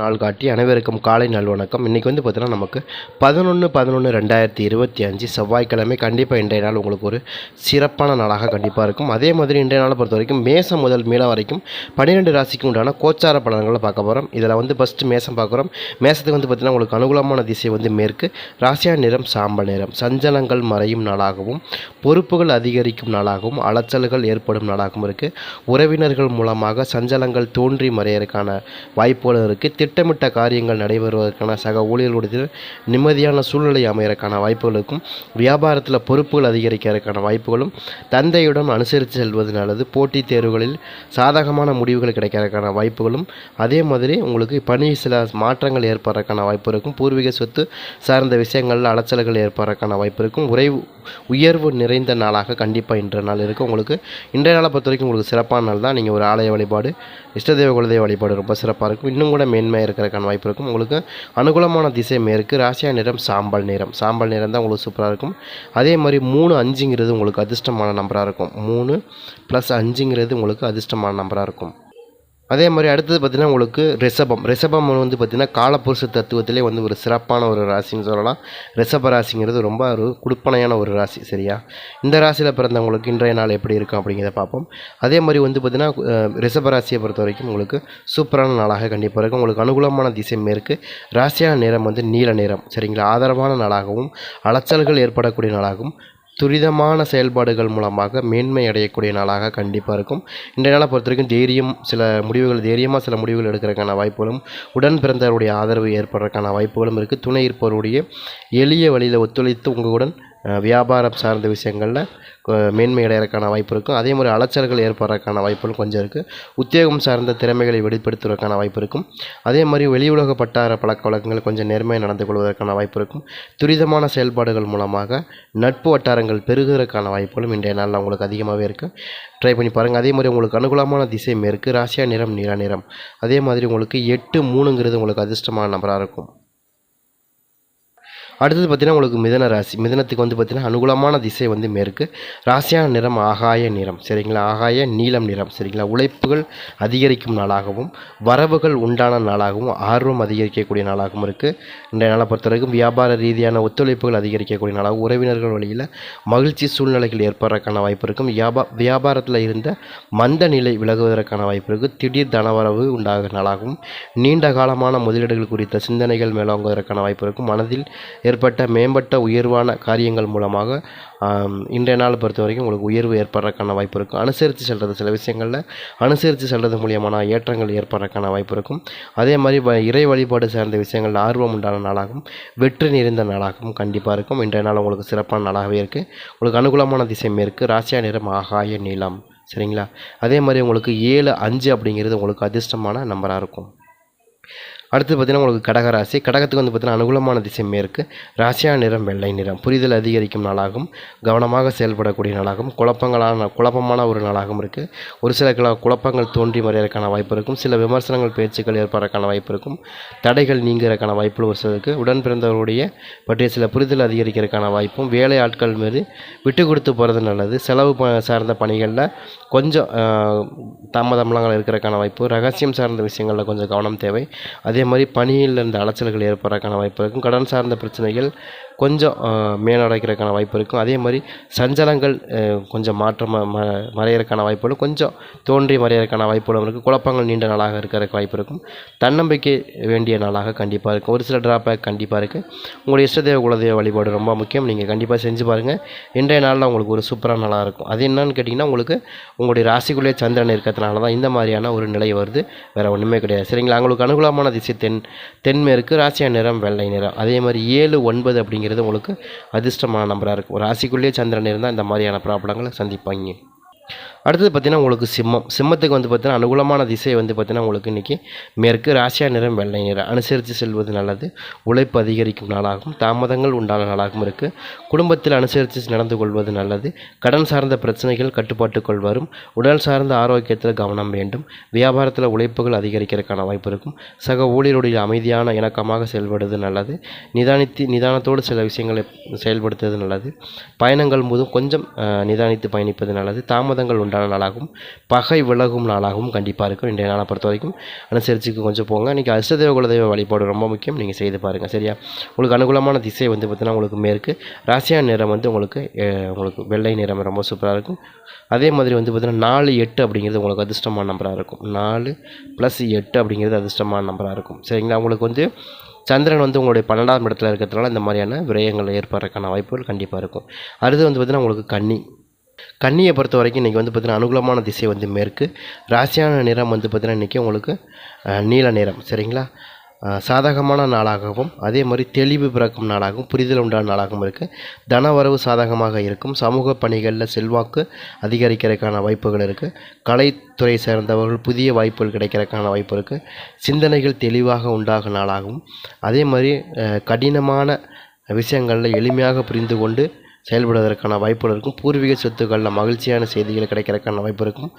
நாள் காட்டி அனைவருக்கும் காலை நல்வணக்கம் இன்றைக்கி வந்து பார்த்தீங்கன்னா நமக்கு பதினொன்று பதினொன்று ரெண்டாயிரத்தி இருபத்தி அஞ்சு செவ்வாய்க்கிழமை கண்டிப்பாக இன்றைய நாள் உங்களுக்கு ஒரு சிறப்பான நாளாக கண்டிப்பாக இருக்கும். அதே மாதிரி இன்றைய நாளை பொறுத்த வரைக்கும் மேசம் முதல் மீனம் வரைக்கும் பன்னிரெண்டு ராசிக்கு உண்டான கோச்சார பலன்களை பார்க்க போகிறோம் இதில் வந்து ஃபஸ்ட்டு மேசம் பார்க்குறோம். மேசத்துக்கு வந்து பார்த்திங்கன்னா உங்களுக்கு அனுகூலமான திசை வந்து மேற்கு. ராசியா நிறம் சாம்பல் நிறம். சஞ்சலங்கள் மறையும் நாளாகவும் பொறுப்புகள் அதிகரிக்கும் நாளாகவும் அலைச்சல்கள் ஏற்படும் நாளாகவும் இருக்குது உறவினர்கள் மூலமாக சஞ்சலங்கள் தோன்றி மறையறதுக்கான வாய்ப்புகளும் இருக்குது திட்டமிட்ட காரியங்கள் நடைபெறுவதற்கான சக ஊழியர்களுடைய நிம்மதியான சூழ்நிலை அமையறதுக்கான வாய்ப்புகளுக்கும் வியாபாரத்தில் பொறுப்புகள் அதிகரிக்கிறதுக்கான வாய்ப்புகளும் தந்தையுடன் அனுசரித்து செல்வது நல்லது போட்டித் தேர்வுகளில் சாதகமான முடிவுகள் கிடைக்கிறதுக்கான வாய்ப்புகளும் அதே மாதிரி உங்களுக்கு பணி சில மாற்றங்கள் ஏற்படுறதுக்கான வாய்ப்பு இருக்கும் பூர்வீக சொத்து சார்ந்த விஷயங்களில் அலைச்சல்கள் ஏற்படுறதுக்கான வாய்ப்பு இருக்கும் உறை உயர்வு நிறைந்த நாளாக கண்டிப்பாக இன்றைய நாள் இருக்குது உங்களுக்கு இன்றைய நாளை பொறுத்த வரைக்கும் உங்களுக்கு சிறப்பான நாள் தான். நீங்கள் ஒரு ஆலய வழிபாடு இஷ்டதெய்வ குலதெய்வ வழிபாடு ரொம்ப சிறப்பாக இருக்கும். இன்னும் கூட மேன்மையாக இருக்கிறதுக்கான வாய்ப்பு இருக்கும். உங்களுக்கு அனுகூலமான திசை மேற்கு ராசியா நிறம் சாம்பல் நிறம். சாம்பல் நிறம் தான் உங்களுக்கு சூப்பராக இருக்கும். அதே மாதிரி மூணு அஞ்சுங்கிறது உங்களுக்கு அதிர்ஷ்டமான நம்பராக இருக்கும். மூணு ப்ளஸ் அஞ்சுங்கிறது உங்களுக்கு அதிர்ஷ்டமான நம்பராக இருக்கும். அதே மாதிரி அடுத்தது பார்த்திங்கன்னா உங்களுக்கு ரிஷபம். ரிஷபம் வந்து பார்த்திங்கன்னா காலப்புருஷ தத்துவத்திலே வந்து ஒரு சிறப்பான ஒரு ராசின்னு சொல்லலாம். ரிஷப ராசிங்கிறது ரொம்ப ஒரு குடுப்பனையான ஒரு ராசி சரியா? இந்த ராசியில் பிறந்தவங்களுக்கு இன்றைய நாள் எப்படி இருக்கும் அப்படிங்கிறத பார்ப்போம். அதே மாதிரி வந்து பார்த்திங்கன்னா ரிஷப ராசியை பொறுத்த வரைக்கும் உங்களுக்கு சூப்பரான நாளாக கண்டிப்பாக இருக்கும். உங்களுக்கு அனுகூலமான திசை மேற்கு ராசியான நிறம் வந்து நீல நிறம் சரிங்களா? ஆதரவான நாளாகவும் அலைச்சல்கள் ஏற்படக்கூடிய நாளாகவும் துரிதமான செயல்பாடுகள் மூலமாக மேன்மை அடையக்கூடிய நாளாக கண்டிப்பாக இருக்கும். இன்றைய நாளை பொறுத்த வரைக்கும் தைரியம் சில முடிவுகள் தைரியமாக சில முடிவுகள் எடுக்கிறதுக்கான வாய்ப்புகளும் உடன் பிறந்தவருடைய ஆதரவு ஏற்படுறதுக்கான வாய்ப்புகளும் இருக்குது துணை இருப்பவருடைய எளிய வழியில் ஒத்துழைத்து உங்களுடன் வியாபாரம் சார்ந்த விஷயங்களில் மேன்மை அடைகிறதுக்கான வாய்ப்பு இருக்கும். அதே மாதிரி அலைச்சல்கள் ஏற்படுறதுக்கான வாய்ப்புகளும் கொஞ்சம் இருக்குது உத்தியோகம் சார்ந்த திறமைகளை வெளிப்படுத்துவதற்கான வாய்ப்பு இருக்கும். அதே மாதிரி வெளி உலக பட்டார பழக்க வழக்கங்கள் கொஞ்சம் நேர்மையாக நடந்து கொள்வதற்கான வாய்ப்பு இருக்கும். துரிதமான செயல்பாடுகள் மூலமாக நட்பு வட்டாரங்கள் பெருகுவதற்கான வாய்ப்புகளும் இன்றைய நாளில் உங்களுக்கு அதிகமாகவே இருக்குது ட்ரை பண்ணி பாருங்கள் அதே மாதிரி உங்களுக்கு அனுகூலமான திசை மேற்கு ராசியா நிறம் நீல நிறம். அதே மாதிரி உங்களுக்கு எட்டு மூணுங்கிறது உங்களுக்கு அதிர்ஷ்டமான நம்பராக இருக்கும். அடுத்தது பார்த்தீங்கன்னா உங்களுக்கு மிதன ராசி. மிதனத்துக்கு வந்து பார்த்தீங்கன்னா அனுகூலமான திசை வந்து மேற்கு. ராசியான நிறம் ஆகாய நிறம். சரிங்களா? ஆகாய நீலம் நிறம். சரிங்களா? உழைப்புகள் அதிகரிக்கும் நாளாகவும் வரவுகள் உண்டான நாளாகவும் ஆர்வம் அதிகரிக்கக்கூடிய நாளாகவும் இருக்குது இன்றைய நாளை பொறுத்தவரைக்கும் வியாபார ரீதியான ஒத்துழைப்புகள் அதிகரிக்கக்கூடிய நாளாகவும் உறவினர்கள் வழியில் மகிழ்ச்சி சூழ்நிலைகள் ஏற்படுறதுக்கான வாய்ப்பு இருக்கும். வியாபா வியாபாரத்தில் இருந்த மந்த நிலை விலகுவதற்கான வாய்ப்பு இருக்குது திடீர் தனவரவு உண்டாக நாளாகவும் நீண்ட காலமான முதலீடுகள் குறித்த சிந்தனைகள் மேலோங்குவதற்கான வாய்ப்பு இருக்கும். மனதில் ஏற்பட்ட மேம்பட்ட உயர்வான காரியங்கள் மூலமாக இன்றைய நாள் பொறுத்த வரைக்கும் உங்களுக்கு உயர்வு ஏற்படுறதுக்கான வாய்ப்பு இருக்கும். அனுசரித்து செல்வது சில விஷயங்களில் அனுசரித்து செல்வது மூலியமான ஏற்றங்கள் ஏற்படுறதுக்கான வாய்ப்பு இருக்கும். அதே மாதிரி வ- இறை வழிபாடு சார்ந்த விஷயங்களில் ஆர்வம் உண்டான நாளாகவும் வெற்றி நிறைந்த நாளாகவும் கண்டிப்பாக இருக்கும். இன்றைய நாள் உங்களுக்கு சிறப்பான நாளாகவே இருக்குது உங்களுக்கு அனுகூலமான திசை மேற்கு ராசியா நிறம் ஆகாய நீளம். சரிங்களா? அதே மாதிரி உங்களுக்கு ஏழு அஞ்சு அப்படிங்கிறது உங்களுக்கு அதிர்ஷ்டமான நம்பராக இருக்கும். அடுத்து பார்த்தீங்கன்னா உங்களுக்கு கடகராசி. கடகத்துக்கு வந்து பார்த்திங்கன்னா அனுகூலமான திசை மேற்கு. ராசியா நிறம் வெள்ளை நிறம். புரிதல் அதிகரிக்கும் நாளாகவும் கவனமாக செயல்படக்கூடிய நாளாகவும் குழப்பங்களான குழப்பமான ஒரு நாளாகவும் இருக்குது ஒரு சில கிள குழப்பங்கள் தோன்றி மறையறதுக்கான வாய்ப்பு இருக்கும். சில விமர்சனங்கள் பேச்சுக்கள் ஏற்படுறதுக்கான வாய்ப்பு இருக்கும். தடைகள் நீங்கிறதுக்கான வாய்ப்பு ஒரு சிலருக்கு. உடன் பிறந்தவருடைய பற்றிய சில புரிதல் அதிகரிக்கிறதுக்கான வாய்ப்பும். வேலை ஆட்கள் மீது விட்டு கொடுத்து போகிறது நல்லது. செலவு ப சார்ந்த பணிகளில் கொஞ்சம் தாமதமலங்கள் இருக்கிறதுக்கான வாய்ப்பு. ரகசியம் சார்ந்த விஷயங்களில் கொஞ்சம் கவனம் தேவை. அதே மாதிரி பணியில் இருந்த அலைச்சல்கள் ஏற்படுறதுக்கான வாய்ப்பு இருக்கும். கடன் சார்ந்த பிரச்சனைகள் கொஞ்சம் ஆஹ், மேலடைக்கிறதுக்கான வாய்ப்பு இருக்கும். அதே மாதிரி சஞ்சலங்கள் கொஞ்சம் மாற்றமாக ம மறையிறதுக்கான வாய்ப்புகளும் கொஞ்சம் தோன்றி மறையிறதுக்கான வாய்ப்புகளும் இருக்குது குழப்பங்கள் நீண்ட நாளாக இருக்கிறதுக்கு வாய்ப்பு இருக்கும். தன்னம்பிக்கை வேண்டிய நாளாக கண்டிப்பாக இருக்கும். ஒரு சில ட்ராபேக் கண்டிப்பாக இருக்குது உங்களுடைய இஷ்டதேவ குலதெய்வ வழிபாடு ரொம்ப முக்கியம். நீங்கள் கண்டிப்பாக செஞ்சு பாருங்கள் இன்றைய நாளில் உங்களுக்கு ஒரு சூப்பரான நாளாக இருக்கும். அது என்னன்னு கேட்டிங்கன்னா உங்களுக்கு உங்களுடைய ராசிக்குள்ளேயே சந்திரன் இருக்கிறதுனால தான் இந்த மாதிரியான ஒரு நிலை வருது. வேறு ஒன்றுமே கிடையாது. சரிங்களா? உங்களுக்கு அனுகூலமான திசை தென் தென்மேற்கு ராசியா நிறம் வெள்ளை நிறம். அதே மாதிரி ஏழு ஒன்பது அப்படிங்கிறது உங்களுக்கு அதிர்ஷ்டமான நம்பராக இருக்கும் ஒரு ராசிக்குள்ளேயே சந்திரன் இருந்தால் இந்த மாதிரியான ப்ராப்ளங்களை சந்திப்பாங்க. அடுத்தது பார்த்தீங்கன்னா உங்களுக்கு சிம்மம். சிம்மத்துக்கு வந்து பார்த்தீங்கன்னா அனுகூலமான திசை வந்து பார்த்தீங்கன்னா உங்களுக்கு இன்றைக்கி மேற்கு ராசியா நிறம் வெள்ளை நிறம் அனுசரித்து செல்வது நல்லது. உழைப்பு அதிகரிக்கும் நாளாகவும் தாமதங்கள் உண்டான நாளாகவும் இருக்குது குடும்பத்தில் அனுசரித்து நடந்து கொள்வது நல்லது. கடன் சார்ந்த பிரச்சனைகள் கட்டுப்பாட்டுக்குள் வரும். உடல் சார்ந்த ஆரோக்கியத்தில் கவனம் வேண்டும். வியாபாரத்தில் உழைப்புகள் அதிகரிக்கிறதுக்கான வாய்ப்பு இருக்கும். சக ஊழியருடைய அமைதியான இணக்கமாக செயல்படுவது நல்லது. நிதானித்து நிதானத்தோடு சில விஷயங்களை செயல்படுத்துவது நல்லது. பயணங்கள் போதும் கொஞ்சம் நிதானித்து பயணிப்பது நல்லது. தாமதங்கள் உண்டாகும் நாளாகவும் பகை விலகும் நாளாகவும் கண்டிப்பாக இருக்கும். இன்றைய நாளை பொறுத்த வரைக்கும் அனுசரிச்சுக்கு கொஞ்சம் போங்க. இன்றைக்கி அஷ்டதேவ குலதெய்வ வழிபாடு ரொம்ப முக்கியம். நீங்கள் செய்து பாருங்கள் சரியா? உங்களுக்கு அனுகூலமான திசை வந்து பார்த்தீங்கன்னா உங்களுக்கு மேற்கு. ராசியான நிறம் வந்து உங்களுக்கு உங்களுக்கு வெள்ளை நிறம் ரொம்ப சூப்பராக இருக்கும். அதே மாதிரி வந்து பார்த்தீங்கன்னா நாலு எட்டு அப்படிங்கிறது உங்களுக்கு அதிர்ஷ்டமான நம்பராக இருக்கும். நாலு ப்ளஸ் எட்டு அப்படிங்கிறது அதிர்ஷ்டமான நம்பராக இருக்கும். சரிங்களா? உங்களுக்கு வந்து சந்திரன் வந்து உங்களுடைய பன்னெண்டாம் இடத்துல இருக்கிறதுனால இந்த மாதிரியான விரயங்கள் ஏற்படுறதுக்கான வாய்ப்புகள் கண்டிப்பாக இருக்கும். அடுத்து வந்து பார்த்திங்கன்னா உங்களுக்கு கன்னி. கன்னியை பொறுத்த வரைக்கும் இன்றைக்கி வந்து பார்த்திங்கன்னா அனுகூலமான திசை வந்து மேற்கு. ராசியான நிறம் வந்து பார்த்திங்கன்னா இன்றைக்கி உங்களுக்கு நீல நிறம். சரிங்களா? சாதகமான நாளாகவும் அதே மாதிரி தெளிவு பிறக்கும் நாளாகவும் புரிதல் உண்டான நாளாகவும் இருக்குது தனவரவு சாதகமாக இருக்கும். சமூக பணிகளில் செல்வாக்கு அதிகரிக்கிறதுக்கான வாய்ப்புகள் இருக்குது கலைத்துறை சேர்ந்தவர்கள் புதிய வாய்ப்புகள் கிடைக்கிறதுக்கான வாய்ப்பு இருக்குது சிந்தனைகள் தெளிவாக உண்டாகும் நாளாகவும் அதே மாதிரி கடினமான விஷயங்களில் எளிமையாக புரிந்து கொண்டு செயல்படுவதற்கான வாய்ப்புகள் இருக்கும். பூர்வீக சொத்துக்களில் மகிழ்ச்சியான செய்திகள் கிடைக்கிறதுக்கான வாய்ப்பு இருக்கும்.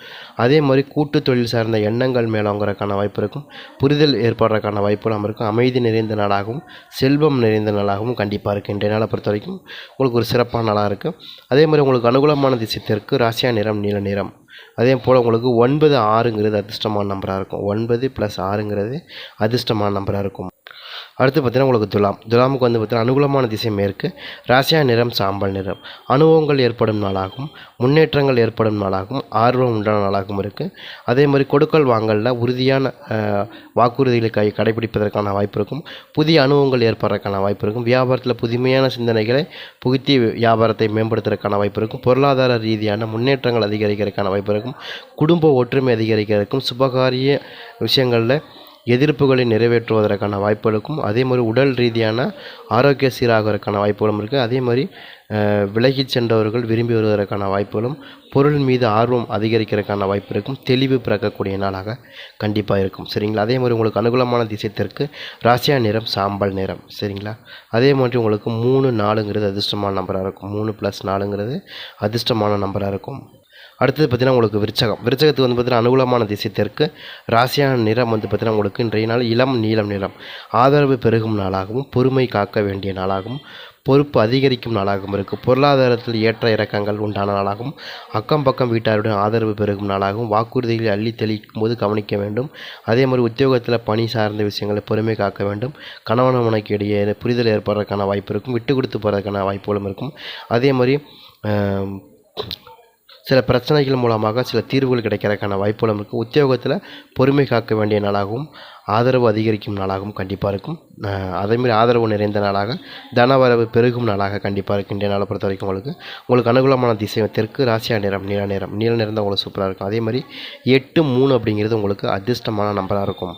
அதே மாதிரி கூட்டு தொழில் சார்ந்த எண்ணங்கள் மேலோங்கிறதுக்கான வாய்ப்பு இருக்கும். புரிதல் ஏற்படுறதுக்கான வாய்ப்புகளும் இருக்கும். அமைதி நிறைந்த நாளாகவும் செல்வம் நிறைந்த நாளாகவும் கண்டிப்பாக இருக்குது இன்றைய நாளை பொறுத்த வரைக்கும் உங்களுக்கு ஒரு சிறப்பான நாளாக இருக்குது அதே மாதிரி உங்களுக்கு அனுகூலமான திசை தெற்கு ராசியா நிறம் நீல நிறம். அதே போல் உங்களுக்கு ஒன்பது ஆறுங்கிறது அதிர்ஷ்டமான நம்பராக இருக்கும். ஒன்பது ப்ளஸ் ஆறுங்கிறது அதிர்ஷ்டமான நம்பராக இருக்கும். அடுத்து பார்த்தீங்கன்னா உங்களுக்கு துலாம். துலாமுக்கு வந்து பார்த்தீங்கன்னா அனுகூலமான திசை மேற்கு ராசியா நிறம் சாம்பல் நிறம். அனுபவங்கள் ஏற்படும் நாளாகவும் முன்னேற்றங்கள் ஏற்படும் நாளாகவும் ஆர்வம் உண்டான நாளாகவும் இருக்குது அதே மாதிரி கொடுக்கல் வாங்கலில் உறுதியான வாக்குறுதிகளை கை கடைபிடிப்பதற்கான வாய்ப்பு இருக்கும். புதிய அனுபவங்கள் ஏற்படுறதுக்கான வாய்ப்பு இருக்கும். வியாபாரத்தில் புதுமையான சிந்தனைகளை புகுத்தி வியாபாரத்தை மேம்படுத்துறதுக்கான வாய்ப்பு இருக்கும். பொருளாதார ரீதியான முன்னேற்றங்கள் அதிகரிக்கிறதுக்கான வாய்ப்பு இருக்கும். குடும்ப ஒற்றுமை அதிகரிக்கிறதுக்கும் சுபகாரிய விஷயங்களில் எதிர்ப்புகளை நிறைவேற்றுவதற்கான வாய்ப்புகளுக்கும் அதே மாதிரி உடல் ரீதியான ஆரோக்கிய சீராகிறதுக்கான வாய்ப்புகளும் இருக்குது அதே மாதிரி விலகிச் சென்றவர்கள் விரும்பி வருவதற்கான வாய்ப்புகளும் பொருள் மீது ஆர்வம் அதிகரிக்கிறதுக்கான வாய்ப்பு இருக்கும். தெளிவு பிறக்கக்கூடிய நாளாக கண்டிப்பாக இருக்கும். சரிங்களா? அதே மாதிரி உங்களுக்கு அனுகூலமான திசை தெற்கு ராசியா நிறம் சாம்பல் நிறம். சரிங்களா? அதே மாதிரி உங்களுக்கு மூணு நாலுங்கிறது அதிர்ஷ்டமான நம்பராக இருக்கும். மூணு ப்ளஸ் நாலுங்கிறது அதிர்ஷ்டமான நம்பராக இருக்கும். அடுத்தது பார்த்திங்கன்னா உங்களுக்கு விருச்சகம். விருச்சகத்துக்கு வந்து பார்த்தீங்கன்னா அனுகூலமான திசை தெற்கு ராசியான நிறம் வந்து பார்த்திங்கன்னா உங்களுக்கு இன்றைய நாள் இளம் நீளம் நிறம். ஆதரவு பெருகும் நாளாகவும் பொறுமை காக்க வேண்டிய நாளாகவும் பொறுப்பு அதிகரிக்கும் நாளாகவும் இருக்குது பொருளாதாரத்தில் ஏற்ற இறக்கங்கள் உண்டான நாளாகவும் அக்கம் பக்கம் வீட்டாருடன் ஆதரவு பெருகும் நாளாகவும் வாக்குறுதிகளை அள்ளி தெளிக்கும் போது கவனிக்க வேண்டும். அதே மாதிரி உத்தியோகத்தில் பணி சார்ந்த விஷயங்களை பொறுமை காக்க வேண்டும். கணவன் மனைக்கு இடையே புரிதல் ஏற்படுறதுக்கான வாய்ப்பு இருக்கும். விட்டு கொடுத்து போகிறதுக்கான வாய்ப்புகளும் இருக்கும். அதே மாதிரி சில பிரச்சனைகள் மூலமாக சில தீர்வுகள் கிடைக்கிறதுக்கான வாய்ப்புகளும் இருக்குது உத்தியோகத்தில் பொறுமை காக்க வேண்டிய நாளாகவும் ஆதரவு அதிகரிக்கும் நாளாகவும் கண்டிப்பாக இருக்கும். அதேமாரி அதேமாதிரி ஆதரவு நிறைந்த நாளாக தனவரவு பெருகும் நாளாக கண்டிப்பாக இருக்கும். இன்றைய நாளை பொறுத்த வரைக்கும் உங்களுக்கு உங்களுக்கு அனுகூலமான திசை தெற்கு ராசியா நிறம் நீல நிறம். நீல நிறம் தான் உங்களுக்கு சூப்பராக இருக்கும். அதே மாதிரி எட்டு மூணு அப்படிங்கிறது உங்களுக்கு அதிர்ஷ்டமான நம்பராக இருக்கும்.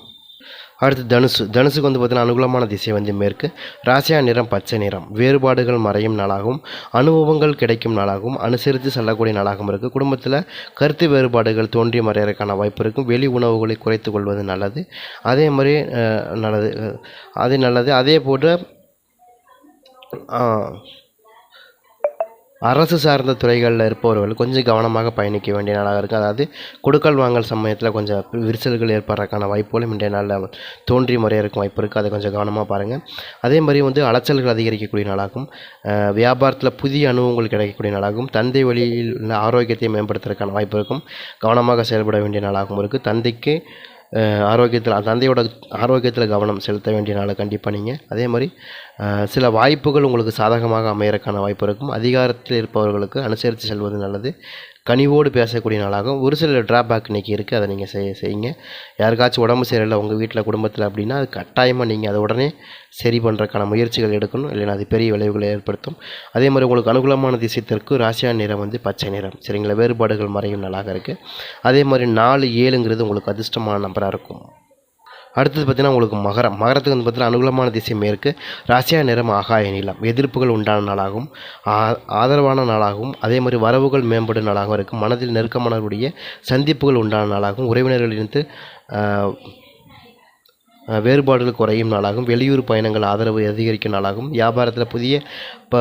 அடுத்து தனுசு. தனுசுக்கு வந்து பார்த்தீங்கன்னா அனுகூலமான திசை வந்து மேற்கு. ராசியா நிறம் பச்சை நிறம். வேறுபாடுகள் மறையும் நாளாகவும் அனுபவங்கள் கிடைக்கும் நாளாகவும் அனுசரித்து செல்லக்கூடிய நாளாகவும் இருக்குது குடும்பத்தில் கருத்து வேறுபாடுகள் தோன்றி மறையறதுக்கான வாய்ப்பு இருக்கும் வெளி உணவுகளை குறைத்து கொள்வது நல்லது. அதே மாதிரி நல்லது. அது நல்லது. அதே போன்று அரசு சார்ந்த துறைகளில் இருப்பவர்கள் கொஞ்சம் கவனமாக பயணிக்க வேண்டிய நாளாக இருக்குது அதாவது கொடுக்கல் வாங்கல் சமயத்தில் கொஞ்சம் விரிசல்கள் ஏற்படுறதுக்கான வாய்ப்புகளும் இன்றைய நாளில் தோன்றி முறையாக இருக்கும் வாய்ப்பு இருக்குது அதை கொஞ்சம் கவனமாக பாருங்கள் அதே மாதிரி வந்து அலைச்சல்கள் அதிகரிக்கக்கூடிய நாளாகும். வியாபாரத்தில் புதிய அனுபவங்கள் கிடைக்கக்கூடிய நாளாகும். தந்தை வழியில் உள்ள ஆரோக்கியத்தை மேம்படுத்துறதுக்கான வாய்ப்பு இருக்கும். கவனமாக செயல்பட வேண்டிய நாளாகவும் இருக்குது தந்தைக்கு ஆரோக்கியத்தில் தந்தையோட ஆரோக்கியத்தில் கவனம் செலுத்த வேண்டிய நாளை கண்டிப்பாக நீங்கள் அதே மாதிரி சில வாய்ப்புகள் உங்களுக்கு சாதகமாக அமையறதுக்கான வாய்ப்பு இருக்கும். அதிகாரத்தில் இருப்பவர்களுக்கு அனுசரித்து செல்வது நல்லது. கனிவோடு பேசக்கூடிய நாளாகும் ஒரு சில ட்ராபேக் இன்றைக்கி இருக்குது அதை நீங்கள் செய் செய்யுங்க. யாருக்காச்சும் உடம்பு சரியில்லை உங்கள் வீட்டில் குடும்பத்தில் அப்படின்னா அது கட்டாயமாக நீங்கள் அதை உடனே சரி பண்ணுறதுக்கான முயற்சிகள் எடுக்கணும். இல்லைன்னா அது பெரிய விளைவுகளை ஏற்படுத்தும். அதே மாதிரி உங்களுக்கு அனுகூலமான திசைத்திற்கு தெற்கு ராசியா நிறம் வந்து பச்சை நிறம். சரிங்களா? வேறுபாடுகள் மறையும் நல்லாக இருக்குது அதே மாதிரி நாலு ஏழுங்கிறது உங்களுக்கு அதிர்ஷ்டமான நம்பராக இருக்கும். அடுத்தது பார்த்தீங்கன்னா உங்களுக்கு மகரம் மகரத்துக்கு வந்து பார்த்தீங்கன்னா அனுகூலமான திசை மேற்கு ராசியா நிறம் ஆகாய நிலம் எதிர்ப்புகள் உண்டான நாளாகவும் ஆ- ஆதரவான நாளாகவும் அதே மாதிரி வரவுகள் மேம்படும் நாளாகவும் இருக்கும். மனதில் நெருக்கமானவருடைய சந்திப்புகள் உண்டான நாளாகவும் உறவினர்களிலிருந்து வேறுபாடுகள் குறையும் நாளாகவும் வெளியூர் பயணங்கள் ஆதரவு அதிகரிக்கும் நாளாகவும் வியாபாரத்தில் புதிய ப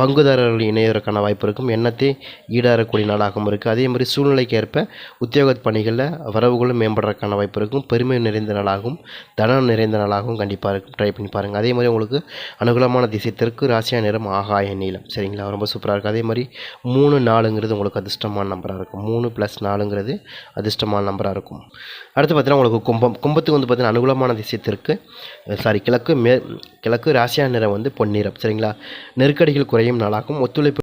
பங்குதாரர்கள் இணையதற்கான வாய்ப்பு இருக்கும். எண்ணத்தை ஈடாறக்கூடிய நாளாகவும் இருக்குது அதே மாதிரி சூழ்நிலைக்கு ஏற்ப உத்தியோக பணிகளில் வரவுகளும் மேம்படுறதுக்கான வாய்ப்பு இருக்கும். பெருமை நிறைந்த நாளாகவும் தனம் நிறைந்த நாளாகவும் கண்டிப்பாக இருக்கும். ட்ரை பண்ணி பாருங்கள் அதே மாதிரி உங்களுக்கு அனுகூலமான திசை தெற்கு ராசியா நிறம் ஆகாய நீளம் சரிங்களா? ரொம்ப சூப்பராக இருக்கும் அதே மாதிரி மூணு நாலுங்கிறது உங்களுக்கு அதிர்ஷ்டமான நம்பராக இருக்கும். மூணு ப்ளஸ் நாலுங்கிறது அதிர்ஷ்டமான நம்பராக இருக்கும். அடுத்து பார்த்தீங்கன்னா உங்களுக்கு கும்பம். கும்பத்துக்கு வந்து பார்த்தீங்கன்னா அனுகூலமான திசை தெற்கு சாரி கிழக்கு மே கிழக்கு ராசியா நிறம் வந்து பொன்னிறம். சரிங்களா? நெருக்கடிகள் குறையும் நாளாகும் ஒத்துழைப்பு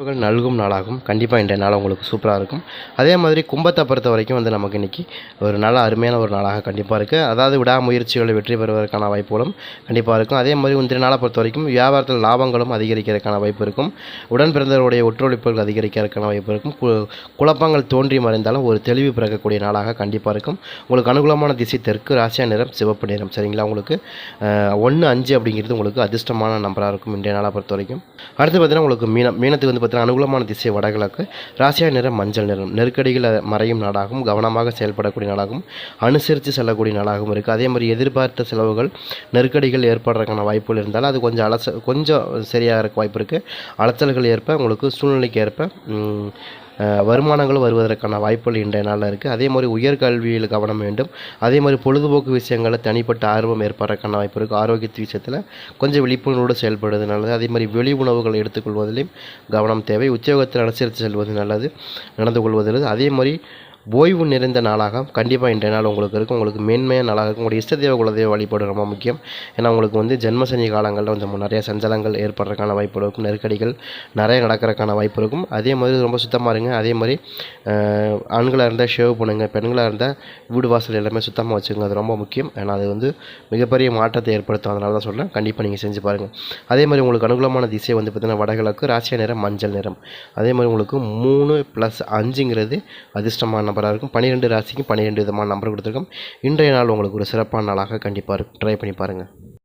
நல்கும் நாளாகும். கண்டிப்பாக இன்றைய நாள் உங்களுக்கு சூப்பராக இருக்கும். அதே மாதிரி கும்பத்தை பொறுத்த வரைக்கும் வந்து நமக்கு இன்றைக்கி ஒரு நல்ல அருமையான ஒரு நாளாக கண்டிப்பாக இருக்குது அதாவது விடாமுயற்சிகளை வெற்றி பெறுவதற்கான வாய்ப்புகளும் கண்டிப்பாக இருக்கும். அதே மாதிரி இன்றைய நாளை பொறுத்த வரைக்கும் வியாபாரத்தில் லாபங்களும் அதிகரிக்கிறதுக்கான வாய்ப்பு இருக்கும். உடன் பிறந்தவருடைய ஒத்துழைப்புகள் அதிகரிக்கிறதுக்கான வாய்ப்பு இருக்கும். கு குழப்பங்கள் தோன்றி மறைந்தாலும் ஒரு தெளிவு பிறக்கக்கூடிய நாளாக கண்டிப்பாக இருக்கும். உங்களுக்கு அனுகூலமான திசை தெற்கு ராசியா நிறம் சிவப்பு நிறம். சரிங்களா? உங்களுக்கு ஒன்று அஞ்சு அப்படிங்கிறது உங்களுக்கு அதிர்ஷ்டமான நம்பராக இருக்கும் இன்றைய நாளை பொறுத்த வரைக்கும். அடுத்து பார்த்தீங்கன்னா உங்களுக்கு மீனம் மீனத்துக்கு வந்து பார்த்தீங்கன்னா அனுகூலமான திசை வடகிழக்கு. ராசியா நிறம் மஞ்சள் நிறம். நெருக்கடிகள் மறையும் நாடாகவும் கவனமாக செயல்படக்கூடிய நாடாகவும் அனுசரித்து செல்லக்கூடிய நாடாகவும் இருக்குது அதே மாதிரி எதிர்பார்த்த செலவுகள் நெருக்கடிகள் ஏற்படுறதுக்கான வாய்ப்புகள் இருந்தாலும் அது கொஞ்சம் அலச கொஞ்சம் சரியாக இருக்க வாய்ப்பு இருக்குது அலைச்சல்கள் ஏற்ப உங்களுக்கு சூழ்நிலைக்கு ஏற்ப வருமானங்களும் வருவதற்கான வாய்ப்புகள் இன்றைய நாளில் இருக்குது அதே மாதிரி உயர்கல்வியில் கவனம் வேண்டும். அதே மாதிரி பொழுதுபோக்கு விஷயங்களில் தனிப்பட்ட ஆர்வம் ஏற்படுறதுக்கான வாய்ப்பு இருக்குது ஆரோக்கியத்து விஷயத்தில் கொஞ்சம் விழிப்புணர்வோடு செயல்படுவது நல்லது. அதே மாதிரி வெளி உணவுகள் எடுத்துக்கொள்வதிலையும் கவனம் தேவை. உத்தியோகத்தில் அனுசரித்து செல்வது நல்லது. நடந்து கொள்வது அதே மாதிரி ஓய்வு நிறைந்த நாளாக கண்டிப்பாக இன்றைய நாள் உங்களுக்கு இருக்கும். உங்களுக்கு மேன்மையான நாளாக இருக்கும். உங்களுடைய இஷ்ட தெய்வ குலதெய்வ வழிபாடு ரொம்ப முக்கியம். ஏன்னா உங்களுக்கு வந்து ஜென்மசனி காலங்களில் வந்து நிறைய சஞ்சலங்கள் ஏற்படுறதுக்கான வாய்ப்பு இருக்கும். நெருக்கடிகள் நிறைய நடக்கிறதுக்கான வாய்ப்பு இருக்கும். அதே மாதிரி ரொம்ப சுத்தமாக இருங்க. அதே மாதிரி ஆண்களாக இருந்தால் ஷேவ் பண்ணுங்க. பெண்களாக இருந்தால் வீடு வாசல் எல்லாமே சுத்தமாக வச்சுக்கோங்க. அது ரொம்ப முக்கியம். ஏன்னா அது வந்து மிகப்பெரிய மாற்றத்தை ஏற்படுத்தும். அதனால தான் சொல்கிறேன் கண்டிப்பாக நீங்கள் செஞ்சு பாருங்கள் அதே மாதிரி உங்களுக்கு அனுகூலமான திசை வந்து பார்த்திங்கன்னா வடகிழக்கு ராசிய நிறம் மஞ்சள் நிறம். அதே மாதிரி உங்களுக்கு மூணு ப்ளஸ் அஞ்சுங்கிறது அதிர்ஷ்டமான நம்பராக இருக்கும். பன்னிரெண்டு ராசிக்கும் பன்னிரெண்டு விதமான நம்பர் கொடுத்துருக்கோம். இன்றைய நாள் உங்களுக்கு ஒரு சிறப்பான நாளாக கண்டிப்பாக இருக்கும். ட்ரை பண்ணி பாருங்கள்